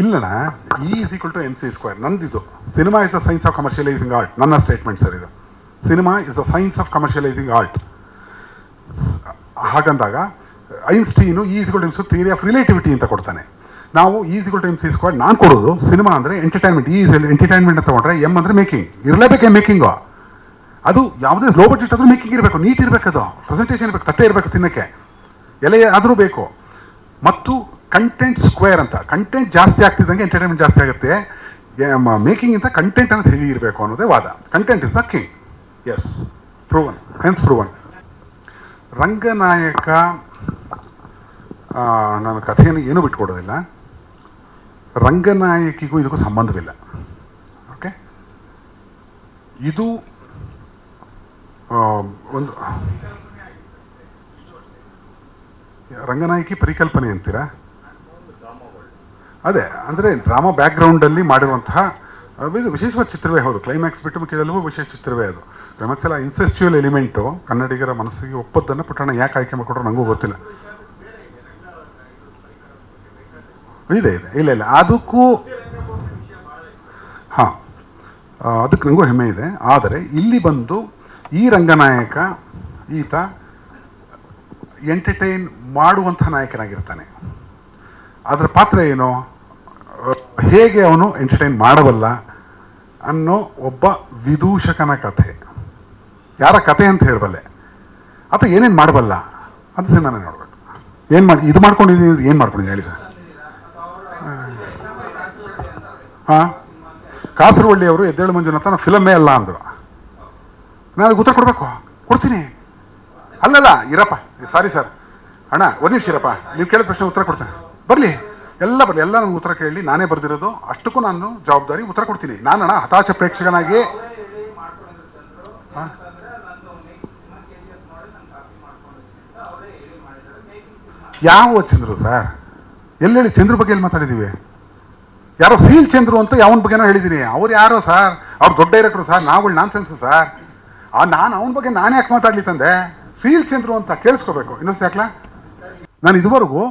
ಇಲ್ಲಣ್ಣ E is equal to M C square ನಂದಿದು. Cinema is a science of commercialising art ನನ್ನ statement sir ಇದು. Cinema is a science of commercialising art ಹಾಗಂದಾಗ, Einstein is equal to theory of relativity ಅಂತ ಕೊಡ್ತಾನೆ. ನಾವು is equal to M C square ನಾನು ಕೊಡೋದು cinema ಅಂದರೆ entertainment ಈ entertainment ಅಂತ ತಗೊಂಡ್ರೆ ಎಂ ಅಂದರೆ ಮೇಕಿಂಗ್ ಇರಲೇಬೇಕೆ ಮೇಕಿಂಗು ಅದು ಯಾವುದೇ ಲೋ ಬಜೆಟ್ ಆದರೂ ಮೇಕಿಂಗ್ ಇರಬೇಕು ನೀಟ್ ಇರಬೇಕು ಅದು. ಪ್ರೆಸೆಂಟೇಷನ್ ಇರಬೇಕು, ತಟ್ಟೆ ಇರಬೇಕು ತಿನ್ನಕ್ಕೆ. ಎಲೆ ಆದರೂ ಬೇಕು. ಮತ್ತು ಕಂಟೆಂಟ್ ಸ್ಕ್ವೇರ್ ಅಂತ. ಕಂಟೆಂಟ್ ಜಾಸ್ತಿ ಆಗ್ತಿದ್ದಂಗೆ ಎಂಟರ್ಟೈನ್ಮೆಂಟ್ ಜಾಸ್ತಿ ಆಗುತ್ತೆ. ಮೇಕಿಂಗ್ ಇಂತ ಕಂಟೆಂಟ್ ಅನ್ನೋದು ಹೆವಿ ಇರಬೇಕು ಅನ್ನೋದೇ ವಾದ. Content is the king is proven hence proven Ranganayaka ನಾನು ಕಥೆಯನ್ನು ಏನೂ ಬಿಟ್ಕೊಡೋದಿಲ್ಲ. ರಂಗನಾಯಕಿಗೂ ಇದಕ್ಕೂ ಸಂಬಂಧವಿಲ್ಲ. ಓಕೆ ಇದು ಒಂದು ರಂಗನಾಯಕಿ ಪರಿಕಲ್ಪನೆ ಅಂತೀರಾ? ಅದೇ, ಅಂದರೆ ಡ್ರಾಮಾ ಬ್ಯಾಕ್ಗ್ರೌಂಡಲ್ಲಿ ಮಾಡಿರುವಂತಹ ಇದು ವಿಶೇಷವಾದ ಚಿತ್ರವೇ ಹೌದು. ಕ್ಲೈಮ್ಯಾಕ್ಸ್ ಬಿಟ್ಟು ಮಿಕ್ಕಿದೆಲ್ಲವೂ ವಿಶೇಷ ಚಿತ್ರವೇ ಅದು. ಕ್ರಮಕ್ಕೆ ಎಲ್ಲ ಇನ್ಸೆಸ್ಚುವಲ್ ಎಲಿಮೆಂಟು ಕನ್ನಡಿಗರ ಮನಸ್ಸಿಗೆ ಒಪ್ಪದ್ದನ್ನು ಪುಟ್ಟಣ ಯಾಕೆ ಆಯ್ಕೆ ಮಾಡಿಕೊಟ್ರು ನನಗೂ ಗೊತ್ತಿಲ್ಲ. ಇದೆ ಇದೆ. ಇಲ್ಲ ಇಲ್ಲ. ಅದಕ್ಕೂ, ಹಾಂ. ಅದಕ್ಕೆ ನನಗೂ ಹೆಮ್ಮೆ ಇದೆ. ಆದರೆ, ಇಲ್ಲಿ ಬಂದು ಈ ರಂಗನಾಯಕ, ಈತ ಎಂಟರ್ಟೈನ್ ಮಾಡುವಂಥ ನಾಯಕನಾಗಿರ್ತಾನೆ. ಅದರ ಪಾತ್ರ ಏನು? ಹೇಗೆ ಅವನು ಎಂಟರ್ಟೈನ್ ಮಾಡಬಲ್ಲ ಅನ್ನೋ ಒಬ್ಬ ವಿದೂಷಕನ ಕಥೆ. ಯಾರ ಕತೆ ಅಂತ ಹೇಳಬಲ್ಲೆ? ಆತ ಏನೇನು ಮಾಡಬಲ್ಲ? ಅಂತ ಸಿನಿಮಾನೇ ನೋಡ್ಬೇಕು. ಏನು ಮಾಡಿ, ಇದು ಮಾಡ್ಕೊಂಡಿದ್ದೀನಿ ಏನು ಮಾಡ್ಕೊಂಡಿದ್ದೀನಿ ಹೇಳಿ ಸರ್. ಹಾಂ? ಕಾಸರವಳ್ಳಿಯವರು ಎದ್ದೇಳು ಮಂಜುನಾಥ ನಾನು ಫಿಲಮೇ ಅಲ್ಲ ಅಂದರು. ನಾನು ಅದಕ್ಕೆ ಉತ್ತರ ಕೊಡಬೇಕು? ಕೊಡ್ತೀನಿ. ಅಲ್ಲಲ್ಲ, ಇರಪ್ಪ, ಸಾರಿ ಸರ್. ಅಣ್ಣ, ಒಂದು ನಿಮಿಷ ಇರಪ್ಪ. ನೀವು ಕೇಳಿದ ಪ್ರಶ್ನೆ ಉತ್ತರ ಕೊಡ್ತೇನೆ. ಬರಲಿ. ಎಲ್ಲ ಬರಲಿ ಎಲ್ಲ ನನಗೆ ಉತ್ತರ ಕೇಳಿ, ನಾನೇ ಬರೆದಿರೋದು, ಅಷ್ಟಕ್ಕೂ ನಾನು ಜವಾಬ್ದಾರಿ ಉತ್ತರ ಕೊಡ್ತೀನಿ. ನಾನು ಅಣ್ಣ ಹತಾಶ ಪ್ರೇಕ್ಷಕನಾಗಿ? ಯಾವ ಚಂದ್ರು ಸರ್? ಎಲ್ಲಿ ಹೇಳಿ ಚಂದ್ರ ಬಗ್ಗೆ ಎಲ್ಲಿ ಮಾತಾಡಿದ್ದೀವಿ ಯಾರೋ ಸೀಲ್ ಚಂದ್ರು ಅಂತ ಯಾವನ ಬಗ್ಗೆನೋ ಹೇಳಿದ್ದೀನಿ ಅವ್ರು ಯಾರೋ ಸರ್? ಅವ್ರು ದೊಡ್ಡ ಡೈರೆಕ್ಟ್ರು ಸರ್, ನಾವುಗಳು ನಾನ್ ಸೆನ್ಸು ಸರ್. ಆ, ನಾನು ಅವನ ಬಗ್ಗೆ ನಾನು ಯಾಕೆ ಮಾತಾಡ್ಲಿ ತಂದೆ? ಸೀಲ್ ಚಂದ್ರು ಅಂತ ಕೇಳಿಸ್ಕೋಬೇಕು. ಇನ್ನೊಂದು ಯಾಕಲ? ನಾನು ಇದುವರೆಗೂ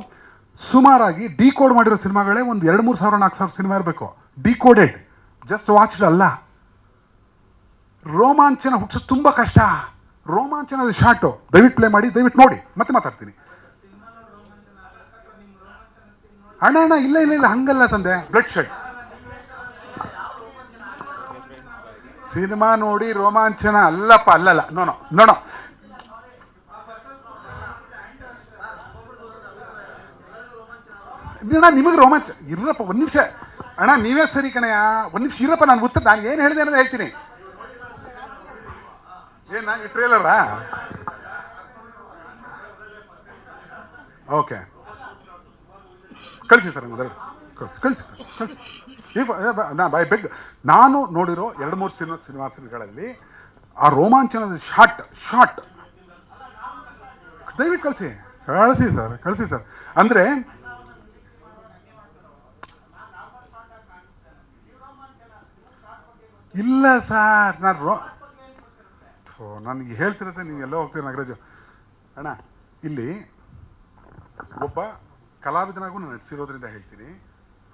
ಸುಮಾರಾಗಿ ಡಿಕೋಡ್ ಮಾಡಿರೋ ಸಿನಿಮಾಗಳೇ ಒಂದು ಎರಡು ಮೂರು ಸಾವಿರ ನಾಲ್ಕು ಸಾವಿರ ಸಿನಿಮಾ ಇರಬೇಕು. ಡಿಕೋಡೆಡ್. ಜಸ್ಟ್ ವಾಚ್ಡ್ ಅಲ್ಲ. ರೋಮಾಂಚನ ಹುಟ್ಟಿಸೋದು ತುಂಬ ಕಷ್ಟ. ರೋಮಾಂಚನದ ಶಾರ್ಟು. ದಯವಿಟ್ಟು ಪ್ಲೇ ಮಾಡಿ, ದಯವಿಟ್ಟು ನೋಡಿ. ಮತ್ತೆ ಮಾತಾಡ್ತೀನಿ. ಅಣ್ಣ ಅಣ್ಣ, ಇಲ್ಲ ಇಲ್ಲ ಇಲ್ಲ, ಹಂಗಲ್ಲ ತಂದೆ. ಬ್ಲಡ್ ಶೆಡ್ ಸಿನಿಮಾ ನೋಡಿ ರೋಮಾಂಚನ. ಅಲ್ಲಪ್ಪ, ಅಲ್ಲಲ್ಲ. ನೋಡೋ ನೋನೋ ಅಣ್ಣ ನಿಮಗೆ ರೋಮಾಂಚ. ಇರಪ್ಪ ಒಂದು ನಿಮಿಷ. ಅಣ್ಣ, ನೀವೇ ಸರಿ ಕಣಯ್ಯ ಒಂದು ನಿಮಿಷ ಇರಪ್ಪ, ನಾನು ಉತ್ತರ, ನಾನು ಏನು ಹೇಳಿದೆ ಅನ್ನೋದು ಹೇಳ್ತೀನಿ. ಏನು, ನಾನು ಟ್ರೇಲರಾ ಓಕೆ ಕಳಿಸಿ ಸರ್ ಮೊದಲು ಕಳಿಸಿ ಕಳಿಸಿ ಕಳಿಸಿ ನಾ, ಬೈ ಬೆಗ್ ನಾನು ನೋಡಿರೋ ಎರಡು, ಮೂರು ಸಿನಿಮಾ ಸಿನಿಮಾ ಸಿನಿಮಾಗಳಲ್ಲಿ ಆ ರೋಮಾಂಚನದ ಶಾರ್ಟ್ ಶಾರ್ಟ್ ದಯವಿಟ್ಟು ಕಳಿಸಿ. ಕಳಿಸಿ ಸರ್ ಕಳಿಸಿ ಸರ್. ಅಂದರೆ ಇಲ್ಲ ಸರ್, ನಾನು ರೋ ನನಗೆ ಹೇಳ್ತಿರತ್ತೆ ನೀವು ಎಲ್ಲೋ ಹೋಗ್ತೀರ ನಾಗರಾಜು. ಅಣ್ಣ, ಇಲ್ಲಿ ಒಬ್ಬ ಕಲಾವಿದನಾಗೂ ನಾನು ನಟಿಸಿರೋದ್ರಿಂದ ಹೇಳ್ತೀನಿ.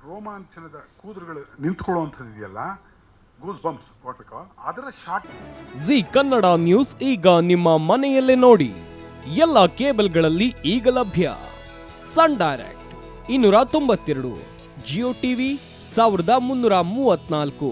ರೋಮಾಂಚನದ ಕೂದಲುಗಳು ನಿಂತ್ಕೊಳ್ಳುವಂಥದ್ದು ಇದೆಯಲ್ಲ ಗೂಸ್ ಬಂಪ್ಸ್ ವಾಟ್ ಅದರ ಶಾರ್ಟ್ ಜಿ ಕನ್ನಡ ನ್ಯೂಸ್ ಈಗ ನಿಮ್ಮ ಮನೆಯಲ್ಲೇ ನೋಡಿ. ಎಲ್ಲ ಕೇಬಲ್ಗಳಲ್ಲಿ ಈಗ ಲಭ್ಯ. ಸನ್ ಡೈರೆಕ್ಟ್, ಇನ್ನೂರ ತೊಂಬತ್ತೆರಡು, ಜಿಯೋ ಟಿವಿ, ಸಾವಿರದ ಮುನ್ನೂರ ಮೂವತ್ನಾಲ್ಕು